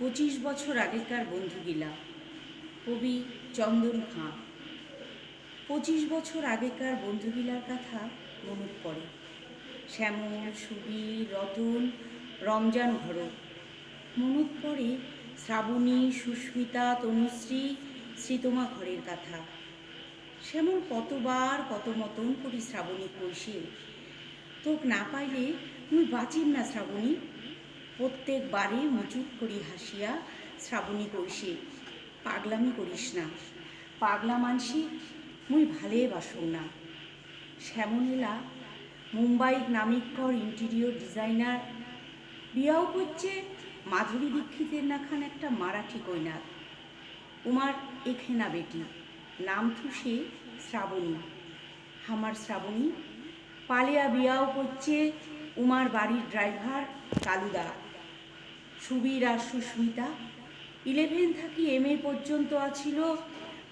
পঁচিশ বছর আগেকার বন্ধুগিলা কবি চন্দন খাঁ। পঁচিশ বছর আগেকার বন্ধুগিলার কথা মনে পড়ে। শ্যামল, সুবীর, রতন, রমজান ঘরক মনত পড়ে শ্রাবণী, সুস্মিতা, তনুশ্রী, শ্রীতমা ঘরের কথা। শ্যামল কতবার কত মতন করি শ্রাবণী কইসে। তোক না পাইলে তুই বাঁচিম না শ্রাবণী। প্রত্যেকবারে মুচুক করি হাসিয়া, শ্রাবণী কইসে, পাগলামি করিস না। পাগলা মানসি, মুই ভালে বাসুম না। শ্যামলীলা, মুম্বাই নামিকর ইন্টেরিয়র ডিজাইনার, বিয়াও করছে মাধুরী দীক্ষিতের নাখান একটা মারাঠি কইনার। উমার এখেনা বেটি, নাম থুসে শ্রাবণী। হামার শ্রাবণী, পালিয়া বিয়াও করছে উমার বাড়ির ড্রাইভার কালুদা। সুবীর আর সুস্মিতা, ইলেভেন থাকি এম এ পর্যন্ত আছিল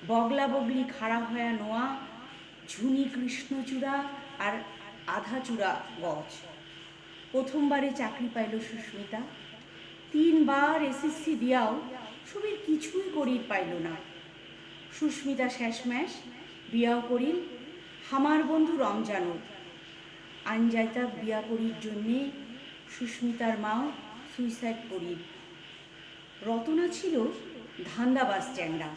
বগলা বগলি খাড়া হয়া নোয়া, ঝুনি কৃষ্ণচূড়া আর আধাচূড়া গছ। প্রথমবারে চাকরি পাইল সুস্মিতা। তিনবার এসএসসি দিয়াও সুবীর কিছুই করির পাইল না। সুস্মিতা শেষম্যাশ বিয়াও করিল হামার বন্ধু রমজানও আনজাইতা বিয়া করির জন্যে সুস্মিতার মাও সুইসাইড করিল রতনা ছিল ধান্দা বাস স্ট্যান্ডা।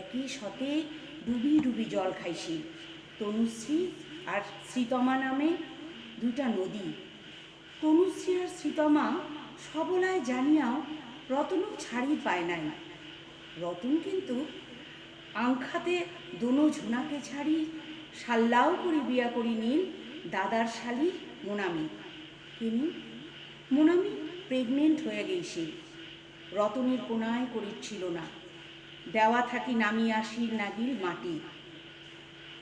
একই সাথে ডুবি ডুবি জল খাইছি। তনুশ্রী আর শ্রীতমা নামে দুটা নদী। তনুশ্রী আর শ্রীতমা সবলায় জানিয়াও রতনও ছাড়ি পায় নাই। রতন কিন্তু আংখাতে দোনো ঝোনাকে ছাড়ি সাল্লাও করি বিয়া করি নীল দাদার শালি মোনামি। তিনি মোনামি প্রেগনেন্ট হয়ে গেছে রতনের কোনায় করিচ্ছিল না। দেওয়া থাকি নামি আসির নাগিল মাটি।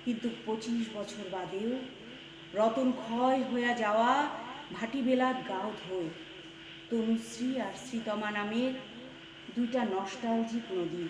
কিন্তু পঁচিশ বছর বাদেও রতন ক্ষয় হইয়া যাওয়া ভাটি বেলাত গাও ধোয়। তনুশ্রী আর শ্রীতমা নামের দুইটা নস্টালজিক নদী।